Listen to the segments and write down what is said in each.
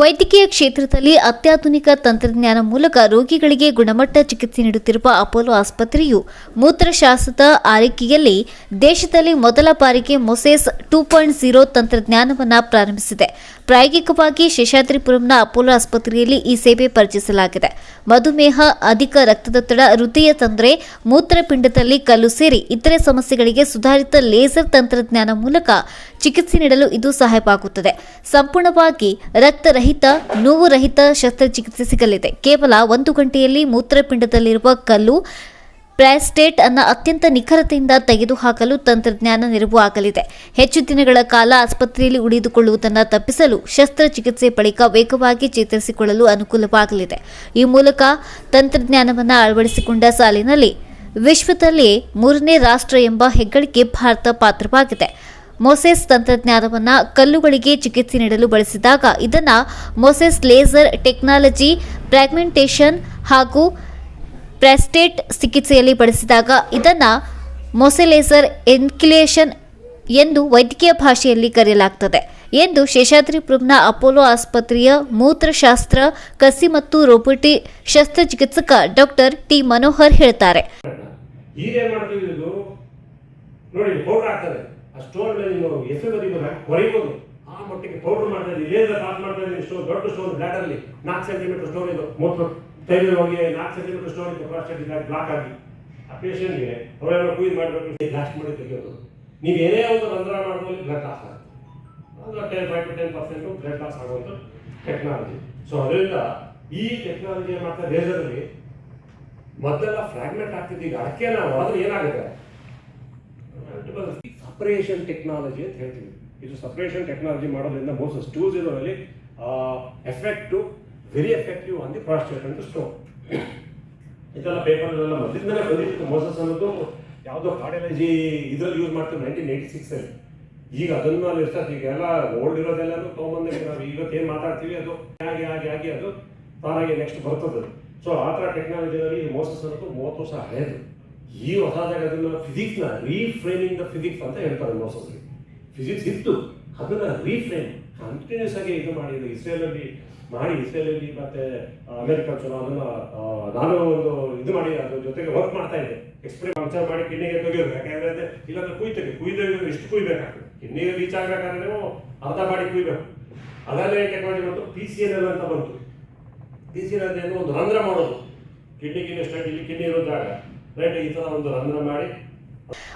ವೈದ್ಯಕೀಯ ಕ್ಷೇತ್ರದಲ್ಲಿ ಅತ್ಯಾಧುನಿಕ ತಂತ್ರಜ್ಞಾನ ಮೂಲಕ ರೋಗಿಗಳಿಗೆ ಗುಣಮಟ್ಟ ಚಿಕಿತ್ಸೆ ನೀಡುತ್ತಿರುವ ಅಪೋಲೋ ಆಸ್ಪತ್ರೆಯು ಮೂತ್ರಶಾಸ್ತ್ರದ ಆರೈಕೆಯಲ್ಲಿ ದೇಶದಲ್ಲಿ ಮೊದಲ ಬಾರಿಗೆ ಮೊಸೆಸ್ ಟೂ ಪಾಯಿಂಟ್ ಜೀರೋ ತಂತ್ರಜ್ಞಾನವನ್ನು ಪ್ರಾರಂಭಿಸಿದೆ. ಪ್ರಾಯೋಗಿಕವಾಗಿ ಶೇಷಾದ್ರಿಪುರಂನ ಅಪೋಲೋ ಆಸ್ಪತ್ರೆಯಲ್ಲಿ ಈ ಸೇವೆ ಪರಿಚಯಿಸಲಾಗಿದೆ. ಮಧುಮೇಹ, ಅಧಿಕ ರಕ್ತದೊತ್ತಡ, ಹೃದಯ ತೊಂದರೆ, ಮೂತ್ರಪಿಂಡದಲ್ಲಿ ಕಲ್ಲು ಸೇರಿ ಇತರೆ ಸಮಸ್ಯೆಗಳಿಗೆ ಸುಧಾರಿತ ಲೇಸರ್ ತಂತ್ರಜ್ಞಾನ ಮೂಲಕ ಚಿಕಿತ್ಸೆ ನೀಡಲು ಇದು ಸಹಾಯವಾಗುತ್ತದೆ. ಸಂಪೂರ್ಣವಾಗಿ ರಕ್ತರಹಿತ, ನೋವು ರಹಿತ ಶಸ್ತ್ರಚಿಕಿತ್ಸೆ ಸಿಗಲಿದೆ. ಕೇವಲ ಒಂದು ಗಂಟೆಯಲ್ಲಿ ಮೂತ್ರಪಿಂಡದಲ್ಲಿರುವ ಕಲ್ಲು ಪ್ಲಾಸ್ಟೇಟ್ ಅನ್ನು ಅತ್ಯಂತ ನಿಖರತೆಯಿಂದ ತೆಗೆದುಹಾಕಲು ತಂತ್ರಜ್ಞಾನ ನೆರವು ಆಗಲಿದೆ ಹೆಚ್ಚು ದಿನಗಳ ಕಾಲ ಆಸ್ಪತ್ರೆಯಲ್ಲಿ ಉಳಿದುಕೊಳ್ಳುವುದನ್ನು ತಪ್ಪಿಸಲು ಶಸ್ತ್ರಚಿಕಿತ್ಸೆ ಬಳಿಕ ವೇಗವಾಗಿ ಚೇತರಿಸಿಕೊಳ್ಳಲು ಅನುಕೂಲವಾಗಲಿದೆ. ಈ ಮೂಲಕ ತಂತ್ರಜ್ಞಾನವನ್ನು ಅಳವಡಿಸಿಕೊಂಡ ಸಾಲಿನಲ್ಲಿ ವಿಶ್ವದಲ್ಲಿಯೇ ಮೂರನೇ ರಾಷ್ಟ್ರ ಎಂಬ ಹೆಗ್ಗಳಿಕೆ ಭಾರತ ಪಾತ್ರವಾಗಿದೆ. ಮೊಸೆಸ್ ತಂತ್ರಜ್ಞಾನವನ್ನು ಕಲ್ಲುಗಳಿಗೆ ಚಿಕಿತ್ಸೆ ನೀಡಲು ಬಳಸಿದಾಗ ಇದನ್ನು ಮೊಸೆಸ್ ಲೇಸರ್ ಟೆಕ್ನಾಲಜಿ ಪ್ರಾಗ್ಮೆಂಟೇಷನ್ ಹಾಗೂ ಪ್ರೆಸ್ಟೇಟ್ ಚಿಕಿತ್ಸೆಯಲ್ಲಿ ಬಳಸಿದಾಗ ಇದನ್ನು ಮೊಸೆಲೇಸರ್ ಎನ್ಕ್ಲೇಷನ್ ಎಂದು ವೈದ್ಯಕೀಯ ಭಾಷೆಯಲ್ಲಿ ಕರೆಯಲಾಗ್ತದೆ ಎಂದು ಶೇಷಾದ್ರಿಪುರಂನ ಅಪೋಲೋ ಆಸ್ಪತ್ರೆಯ ಮೂತ್ರಶಾಸ್ತ್ರ, ಕಸಿ ಮತ್ತು ರೋಬೋಟಿ ಶಸ್ತ್ರಚಿಕಿತ್ಸಕ ಡಾಕ್ಟರ್ ಟಿ ಮನೋಹರ್ ಹೇಳ್ತಾರೆ. ಆ ಮಟ್ಟಿಗೆ ಪೌಡರ್ ಮಾಡ್ತಾ ಇದ್ದೀವಿ ಲೇಸರ್ ಪಾಸ್ ಮಾಡ್ತಾ ಇದ್ದೀವಿ ಸ್ಟೋನ್ ದೊಡ್ಡ ಸ್ಟೋನ್ ಬ್ಲಾಡರ್ ಅಲ್ಲಿ ನಾಲ್ಕು ಸೆಂಟಿಮೀಟರ್ ಸ್ಟೋನ್ ಇದು. ಮೂತ್ರ ತೈಲ ಹೋಗಿ ನಾಲ್ಕು ಸೆಂಟಿಮೀಟರ್ ಸ್ಟೋರಿ ಇದ್ದಾಗ ಬ್ಲಾಕ್ ಆಗಿ ಆ ಪೇಷಂಟ್ಗೆ ಅವರೆಲ್ಲ ಕುಯ್ದು ಮಾಡಬೇಕು ಲಾಸ್ಟ್ ಮಾಡಿ ತೆಗೆಯೋದು. ನೀವು ಏನೇ ಒಂದು ರಂಧ್ರ ಮಾಡೋದು ಬ್ಲಡ್ ಲಾಸ್ ಆಗುತ್ತೆ. ಅಂದ್ರೆ ten five to ten percent blood loss ಆಗುವಂಥ ಟೆಕ್ನಾಲಜಿ ಸೊ ಅದರಿಂದ ಈ ಟೆಕ್ನಾಲಜಿ ಏನು ಮಾಡ್ತಾರೆ ಲೇಸರಲ್ಲಿ ಮೊದಲೆಲ್ಲ ಫ್ರಾಗ್ಮೆಂಟ್ ಆಗ್ತಿದ್ದು ಈಗ ಅಡಕೆ ನಾವು, ಆದರೆ ಏನಾಗುತ್ತೆ? ಸಪ್ರೇಷನ್ ಟೆಕ್ನಾಲಜಿ ಅಂತ ಹೇಳ್ತೀವಿ. ಇದು ಸಪ್ರೇಷನ್ ಟೆಕ್ನಾಲಜಿ ಮಾಡೋದ್ರಿಂದ Moses two ಜೀರೋನಲ್ಲಿ effect very effective on the prostate and stone ಇದೆಲ್ಲ ಪೇಪರ್ಗಳೆಲ್ಲ ಮೊದಲಿಂದಲೇ ಬಂದಿತ್ತು ಮೋಸಸ್ ಅನ್ನೋದು ಯಾವುದೋ ಕಾರ್ಡಿಯಾಲಜಿ ಇದ್ರಲ್ಲಿ ಯೂಸ್ ಮಾಡ್ತೀವಿ ನೈನ್ಟೀನ್ ಏಯ್ಟಿ ಸಿಕ್ಸಲ್ಲಿ ಈಗ ಅದನ್ನು ಅಲ್ಲಿ ಇರ್ತದೆ ಈಗ ಎಲ್ಲ ಓಲ್ಡ್ ಇರೋದೆಲ್ಲನೂ ತೊಗೊಂಬಂದಿದ್ದೀವಿ ನಾವು ಇವತ್ತು ಏನು ಮಾತಾಡ್ತೀವಿ ಅದು? ಆಗಿ ಆಗಿ ಆಗಿ ಅದು ತಾನಾಗಿ ನೆಕ್ಸ್ಟ್ ಬರ್ತದೆ ಸೊ ಆ ಥರ ಟೆಕ್ನಾಲಜಿನಲ್ಲಿ ಮೋಸಸ್ ಅನ್ನೋದು ಮೂವತ್ತು ವರ್ಷ ಹಳೆಯದು ಈ ಹೊಸದಾಗಿ ಅದನ್ನು ಫಿಸಿಕ್ಸ್ನ ರೀಫ್ರೇಮಿಂಗ್ ದ ಫಿಸಿಕ್ಸ್ ಅಂತ ಹೇಳ್ತಾರೆ ಮೋಸಸ್ಗೆ ಫಿಸಿಕ್ಸ್ ಇತ್ತು. ಅದನ್ನ ರೀಫ್ರೇಮ್ ಕಂಟಿನ್ಯೂಸ್ ಆಗಿ ಇದು ಮಾಡಿದ್ರು. ಇಸ್ರೇಲಲ್ಲಿ ಮಾಡಿ ಇಸ್ರೇಲಲ್ಲಿ ಮತ್ತೆ ಅಮೆರಿಕ ಅದನ್ನ ಆ, ನಾನು ಒಂದು ಇದು ಮಾಡಿ ಅದ್ರ ಜೊತೆಗೆ ವರ್ಕ್ ಮಾಡ್ತಾ ಇದ್ದೆ. ಎಕ್ಸ್ಪ್ರೇ ಪಂಕ್ಚರ್ ಮಾಡಿ ಕಿಡ್ನಿಗೆ ತೆಗೆಯೋದು. ಯಾಕಂದ್ರೆ ಇಲ್ಲಾಂದ್ರೆ ಕುಯ್ತೇವೆ ಕುಯ್ದೇ ಇಷ್ಟು ಕುಯ್ಬೇಕಾಗ್ತದೆ? ಕಿಡ್ನಿಗೆ ರೀಚ್ ಆಗ್ಬೇಕಾದ್ರೆ ಅರ್ಧ ಮಾಡಿ ಕುಯ್ಬೇಕು. ಅದಲ್ಲೇ ಟೆಕ್ನಾಲಜಿ ಬಂತು. ಪಿ ಸಿ ಎಲ್ ಅಂತ ಬಂತು. ಪಿ ಸಿ ಎಲ್ ಅಂದ್ರೆ ಒಂದು ರಂಧ್ರ ಮಾಡೋದು. ಕಿಡ್ನಿ ಕಿಡ್ನಿ ಸ್ಟಾರ್ಟ್ ಇಲ್ಲಿ ಕಿಡ್ನಿ ಇರೋ ರೈಟ್ ಈ ಥರ ಒಂದು ರಂಧ್ರ ಮಾಡಿ.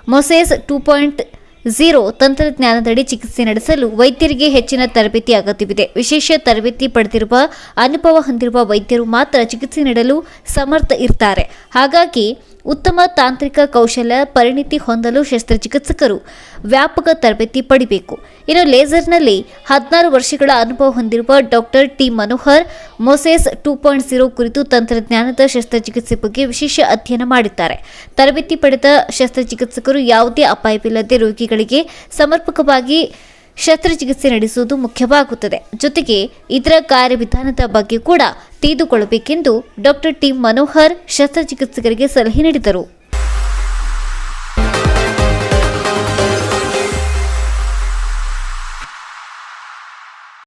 ಮೊಸೇಸ್ ಟೂ ಪಾಯಿಂಟ್ ಝೀರೋ ತಂತ್ರಜ್ಞಾನದಡಿ ಚಿಕಿತ್ಸೆ ನಡೆಸಲು ವೈದ್ಯರಿಗೆ ಹೆಚ್ಚಿನ ತರಬೇತಿ ಅಗತ್ಯವಿದೆ. ವಿಶೇಷ ತರಬೇತಿ ಪಡೆದಿರುವ, ಅನುಭವ ಹೊಂದಿರುವ ವೈದ್ಯರು ಮಾತ್ರ ಚಿಕಿತ್ಸೆ ನೀಡಲು ಸಮರ್ಥ ಇರ್ತಾರೆ. ಹಾಗಾಗಿ ಉತ್ತಮ ತಾಂತ್ರಿಕ ಕೌಶಲ್ಯ ಪರಿಣಿತಿ ಹೊಂದಲು ಶಸ್ತ್ರಚಿಕಿತ್ಸಕರು ವ್ಯಾಪಕ ತರಬೇತಿ ಪಡಿಬೇಕು. ಇನ್ನು ಲೇಸರ್ನಲ್ಲಿ ಹದಿನಾರು ವರ್ಷಗಳ ಅನುಭವ ಹೊಂದಿರುವ doctor T Manohar, Moses two point ಕುರಿತು ತಂತ್ರಜ್ಞಾನದ ಶಸ್ತ್ರಚಿಕಿತ್ಸೆ ಬಗ್ಗೆ ವಿಶೇಷ ಅಧ್ಯಯನ ಮಾಡಿದ್ದಾರೆ. ತರಬೇತಿ ಪಡೆದ ಶಸ್ತ್ರಚಿಕಿತ್ಸಕರು ಯಾವುದೇ ಅಪಾಯವಿಲ್ಲದೆ ರೋಗಿಗಳಿಗೆ ಸಮರ್ಪಕವಾಗಿ ಶಸ್ತ್ರಚಿಕಿತ್ಸೆ ನಡೆಸುವುದು ಮುಖ್ಯವಾಗುತ್ತದೆ. ಜೊತೆಗೆ ಇದರ ಕಾರ್ಯವಿಧಾನದ ಬಗ್ಗೆ ಕೂಡ ತಿಳಿದುಕೊಳ್ಳಬೇಕೆಂದು ಡಾಕ್ಟರ್ ಟಿ. ಮನೋಹರ್ ಶಸ್ತ್ರಚಿಕಿತ್ಸಕರಿಗೆ ಸಲಹೆ ನೀಡಿದರು.